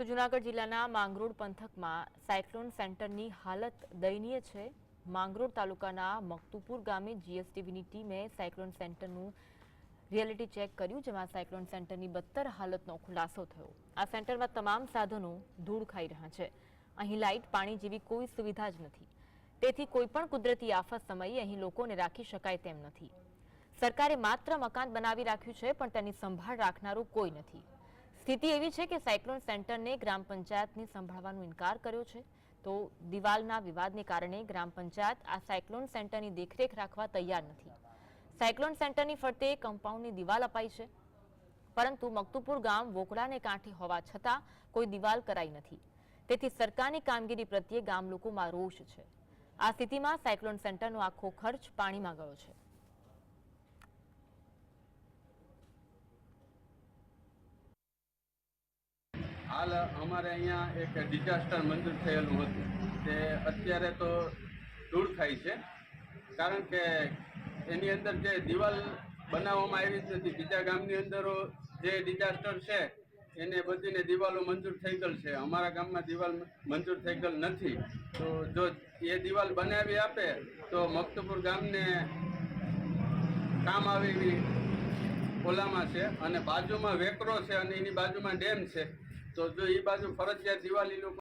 તો જુનાગઢ જિલ્લાના માંગરોળ પંથકમાં સાયક્લોન સેન્ટરની હાલત દયનીય છે. માંગરોળ તાલુકાના મકતુપુર ગામે જીએસટીવીની ટીમે સાયક્લોન સેન્ટરનું રિયાલિટી ચેક કર્યું, જેમાં સાયક્લોન સેન્ટરની બદતર હાલતનો ખુલાસો થયો. આ સેન્ટરમાં તમામ સાધનો ધૂળ ખાઈ રહ્યા છે. અહીં લાઇટ, પાણી જેવી કોઈ સુવિધા જ નથી. તેથી કોઈપણ કુદરતી આફત સમયે અહીં લોકોને રાખી શકાય તેમ નથી. સરકારે માત્ર મકાન બનાવી રાખ્યું છે, પણ તેની સંભાળ રાખનારું કોઈ નથી. સ્થિતિ એવી છે કે સાયક્લોન સેન્ટરને ગ્રામ પંચાયતને સંભાળવાનો ઇનકાર કર્યો છે. તો દિવાલના વિવાદને કારણે ગ્રામ પંચાયત આ સાયક્લોન સેન્ટરની દેખરેખ રાખવા તૈયાર નથી. સાયક્લોન સેન્ટરની ફરતે કમ્પાઉન્ડની દિવાલ અપાઈ છે. પરંતુ મકતુપુર ગામ વોકડાને કાંઠે હોવા છતાં કોઈ દિવાલ કરાઈ નથી. તેથી સરકારની કામગીરી પ્રત્યે ગામ લોકોમાં રોષ છે. આ સ્થિતિમાં સાયક્લોન સેન્ટરનો આખો ખર્ચ પાણીમાં ગયો છે. હાલ અમારે અહીંયા એક ડિઝાસ્ટર મંજૂર થયેલું હતું. તે અત્યારે તો દૂર થાય છે. કારણ કે એની અંદર જે દિવાલ બનાવવામાં આવી જ નથી. બીજા ગામની અંદર જે ડિઝાસ્ટર છે, એને બધીને દિવાલો મંજૂર થઈ ગયેલ છે. અમારા ગામમાં દિવાલ મંજૂર થઈ ગયેલ નથી. તો જો એ દિવાલ બનાવી આપે, તો મક્તપુર ગામને કામ આવે એવી ઓલામાં છે અને બાજુમાં વેકરો છે અને એની બાજુમાં ડેમ છે. તો જો એ બાજુ ફરજિયાત દિવાળી લોકો